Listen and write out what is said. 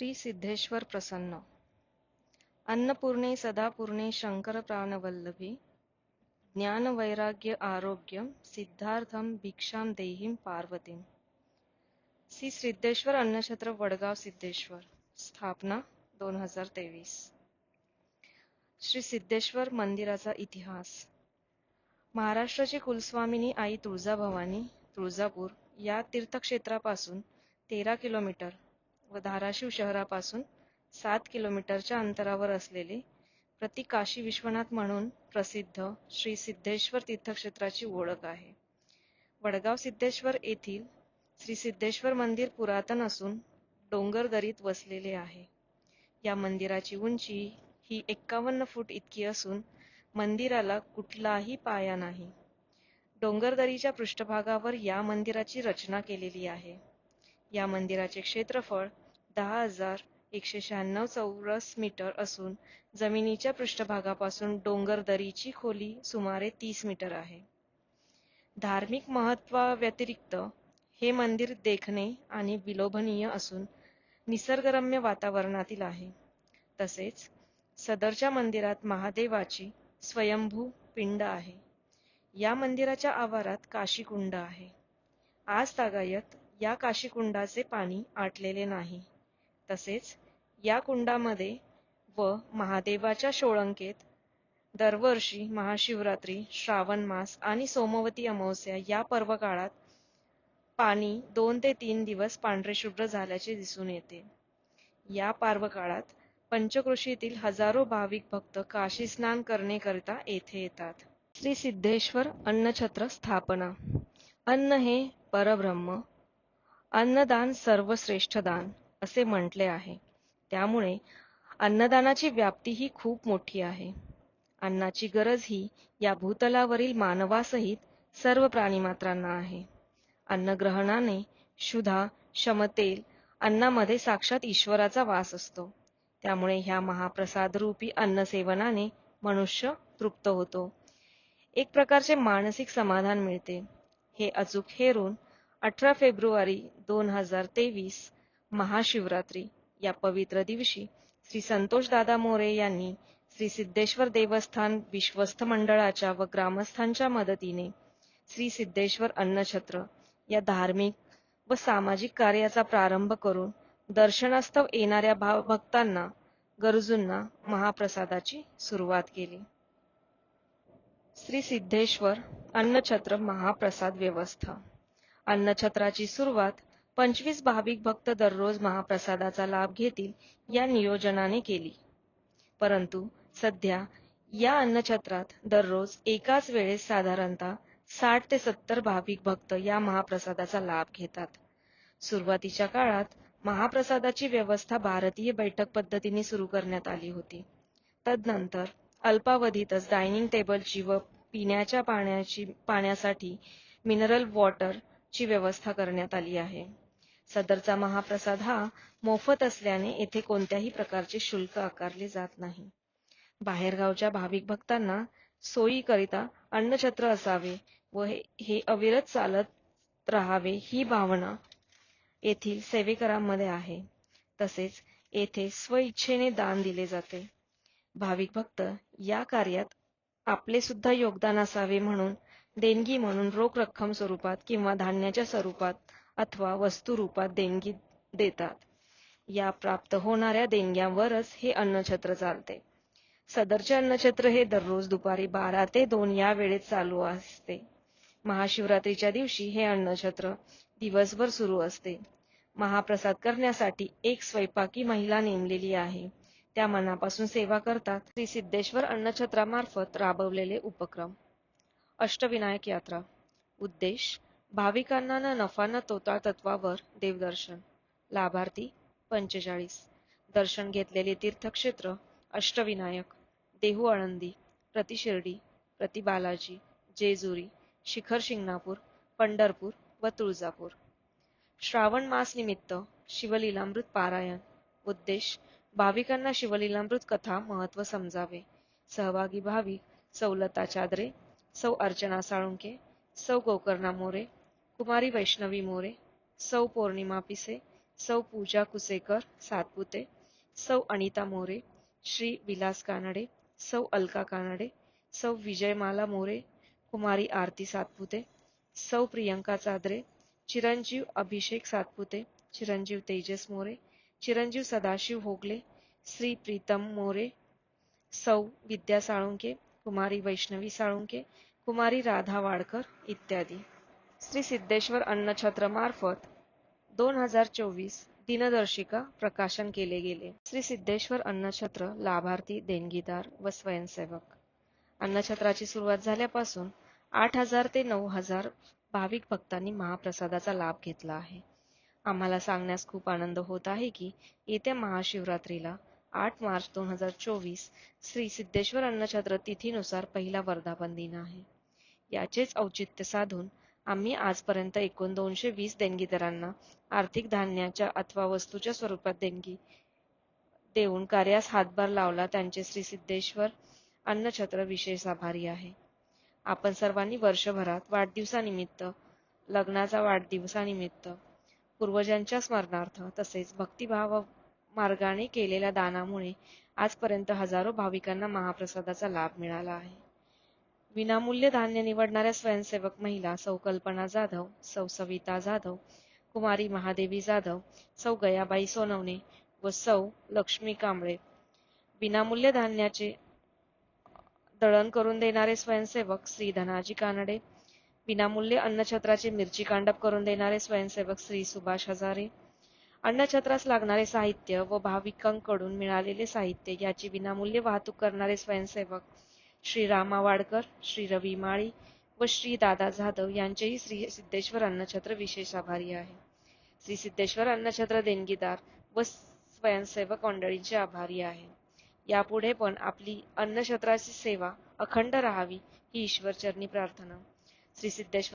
श्री सिद्धेश्वर प्रसन्न. अन्नपूर्णे सदापूर्णे शंकर प्राणवल्लभे ज्ञान वैराग्य आरोग्यम सिद्धार्थम भिक्षाम देहीम पार्वतीम श्री सिद्धेश्वर अन्नछत्र वडगाव सिद्धेश्वर स्थापना दोन हजार तेवीस. श्री सिद्धेश्वर मंदिराचा इतिहास. महाराष्ट्राची कुलस्वामिनी आई तुळजाभवानी तुळजापूर या तीर्थक्षेत्रापासून तेरा किलोमीटर व धाराशिव शहरापासून सात किलोमीटरच्या अंतरावर असलेले प्रति काशी विश्वनाथ म्हणून प्रसिद्ध श्री सिद्धेश्वर तीर्थक्षेत्राची ओळख आहे. वडगाव सिद्धेश्वर येथील श्री सिद्धेश्वर मंदिर पुरातन असून डोंगरदरीत वसलेले आहे. या मंदिराची उंची ही एक्कावन्न फूट इतकी असून मंदिराला कुठलाही पाया नाही. डोंगरदरीच्या पृष्ठभागावर या मंदिराची रचना केलेली आहे. या मंदिराचे क्षेत्रफळ दहा हजार एकशे शहाण्णव चौरस मीटर असून जमिनीच्या पृष्ठभागापासून डोंगरदरीची खोली सुमारे तीस मीटर आहे. धार्मिक महत्वाव्यतिरिक्त हे मंदिर देखणे आणि विलोभनीय असून निसर्गरम्य वातावरणातील आहे. तसेच सदरच्या मंदिरात महादेवाची स्वयंभू पिंड आहे. या मंदिराच्या आवारात काशीकुंड आहे. आज तागायत या काशीकुंडाचे पाणी आटलेले नाही. तसेच या कुंडामध्ये व महादेवाच्या षोळंकेत दरवर्षी महाशिवरात्री श्रावण मास आणि सोमवती अमावस्या या पर्व काळात पाणी दोन ते तीन दिवस पांढरे शुभ्र झाल्याचे दिसून येते. या पार्व काळात पंचकृषीतील हजारो भाविक भक्त काशी स्नान करण्याकरिता येथे येतात. श्री सिद्धेश्वर अन्नछत्र स्थापना. अन्न हे परब्रह्म. अन्नदान सर्वश्रेष्ठ दान. असे म्हटले आहे. त्यामुळे अन्नदानाची व्याप्ती ही खूप मोठी आहे. अन्नाची गरज ही या भूतलावरील मानवासहित सर्व प्राणीमात्रांना आहे. अन्नग्रहणाने शुधा क्षमतेल अन्नामध्ये साक्षात ईश्वराचा वास असतो. त्यामुळे ह्या महाप्रसाद रूपी अन्नसेवनाने मनुष्य तृप्त होतो. एक प्रकारचे मानसिक समाधान मिळते. हे अचूक हेरून अठरा फेब्रुवारी दोन हजार तेवीस महाशिवरात्री. या पवित्र दिवशी श्री संतोष दादा मोरे यांनी श्री सिद्धेश्वर देवस्थान विश्वस्त मंडळाच्या व ग्रामस्थांच्या मदतीने श्री सिद्धेश्वर अन्नछत्र या धार्मिक व सामाजिक कार्याचा प्रारंभ करून दर्शनास्तव येणाऱ्या भाव भक्तांना गरजूंना महाप्रसादाची सुरुवात केली. श्री सिद्धेश्वर अन्नछत्र महाप्रसाद व्यवस्था. अन्नछत्राची सुरुवात पंचवीस भाविक भक्त दररोज महाप्रसादाचा लाभ घेतील या नियोजनाने केली. परंतु सध्या या अन्नछत्रात दररोज एकाच वेळेस साधारणतः साठ ते सत्तर भाविक भक्त या महाप्रसादाचा लाभ घेतात. सुरुवातीच्या काळात महाप्रसादाची व्यवस्था भारतीय बैठक पद्धतीने सुरू करण्यात आली होती. तदनंतर अल्पावधीतच डायनिंग टेबलची व पिण्याच्या पाण्याची पाण्यासाठी मिनरल वॉटर ची व्यवस्था करण्यात आली आहे. सदरचा महाप्रसाद हा मोफत असल्याने येथे कोणत्याही प्रकारचे शुल्क आकारले जात नाही. बाहेरगावच्या भाविक भक्तांना सोयीकरिता अन्नछत्र असावे व हे अविरत चालत राहावे ही भावना येथील सेवेकरांमध्ये आहे. तसेच येथे स्वइच्छेने दान दिले जाते. भाविक भक्त या कार्यात आपले सुद्धा योगदान असावे म्हणून देणगी म्हणून रोख रक्कम स्वरूपात किंवा धान्याच्या स्वरूपात अथवा वस्तुरूपात देणगी देतात. या प्राप्त होणाऱ्या देणग्यांवरच हे अन्नछत्र चालते. सदरचे अन्नछत्र हे दररोज दुपारी बारा ते दोन या वेळेत चालू असते. महाशिवरात्रीच्या दिवशी हे अन्नछत्र दिवसभर सुरू असते. महाप्रसाद करण्यासाठी एक स्वयंपाकी महिला नेमलेली आहे. त्या मनापासून सेवा करतात श्री सिद्धेश्वर अन्नछत्रामार्फत राबवलेले उपक्रम. अष्टविनायक यात्रा. उद्देश भाविकांना न नफा न तोटा तत्वावर देवदर्शन. लाभार्थी पंचेचाळीस. दर्शन घेतलेले तीर्थक्षेत्र अष्टविनायक. देहू आळंदी प्रतिशिर्डी शिर्डी बालाजी जेजुरी शिखर शिंगणापूर पंढरपूर व तुळजापूर. श्रावण मास निमित्त शिवलीलामृत पारायण. उद्देश भाविकांना शिवलीलामृत कथा महत्त्व समजावे. सहभागी भाविक सौलता चादरे सौ अर्चना साळुंके सौ गोकर्णा मोरे कुमारी वैष्णवी मोरे सौ पौर्णिमा पिसे सौ पूजा कुसेकर सातपुते सौ अनिता मोरे श्री विलास कानडे सौ अलका कानडे सौ विजयमाला मोरे कुमारी आरती सातपुते सौ प्रियंका चादरे चिरंजीव अभिषेक सातपुते चिरंजीव तेजस मोरे चिरंजीव सदाशिव होगले श्री प्रीतम मोरे सौ विद्या साळुंके कुमारी वैष्णवी साळुंके कुमारी राधा वाडकर इत्यादी. श्री सिद्धेश्वर अन्नछत्र मार्फत दोन हजार चोवीस दिनदर्शिका प्रकाशन केले गेले. श्री सिद्धेश्वर अन्नछत्र लाभार्थी देणगीदार व स्वयंसेवक. अन्नछत्राची सुरुवात झाल्यापासून आठ हजार ते नऊ हजार भाविक भक्तांनी महाप्रसादाचा लाभ घेतला आहे. आम्हाला सांगण्यास खूप आनंद होत आहे की येत्या महाशिवरात्रीला आठ मार्च दोन हजार चोवीस श्री सिद्धेश्वर अन्नछत्र तिथीनुसार पहिला वर्धापन दिन आहे. याचेच औचित्य साधून आम्ही आजपर्यंत एकूण दोनशे वीस देणगीदारांना आर्थिक धान्याच्या अथवा वस्तूच्या स्वरूपात देणगी देऊन कार्यास हातभार लावला त्यांचे श्री सिद्धेश्वर अन्नछत्र विशेष आभारी आहे. आपण सर्वांनी वर्षभरात वाढदिवसानिमित्त लग्नाचा वाढदिवसानिमित्त पूर्वजांच्या स्मरणार्थ तसेच भक्तिभाव मार्गाने केलेल्या दानामुळे आजपर्यंत हजारो भाविकांना महाप्रसादाचा लाभ मिळाला आहे. विनामूल्य धान्य निवडणाऱ्या स्वयंसेवक महिला सौ कल्पना जाधव सौ सविता जाधव कुमारी महादेवी जाधव सौ गयाबाई सोनवणे व सौ लक्ष्मी कांबळे. विनामूल्य धान्याचे दळण करून देणारे स्वयंसेवक श्री धनाजी कानडे. विनामूल्य अन्नछत्राचे मिरची कांडप करून देणारे स्वयंसेवक श्री सुभाष हजारे. अन्नछत्रास लागणारे साहित्य व भाविकांकडून मिळालेले साहित्य याची विनामूल्य वाहतूक करणारे स्वयंसेवक श्री रामा वाडकर श्री रवी माळी व श्री दादा जाधव यांचेही श्री सिद्धेश्वर अन्नछत्र विशेष आभारी आहे. श्री सिद्धेश्वर अन्नछत्र देणगीदार व स्वयंसेवक मंडळींचे आभारी आहे. यापुढे पण आपली अन्नछत्राची सेवा अखंड राहावी ही ईश्वरचरणी प्रार्थना. श्री सिद्धेश्वर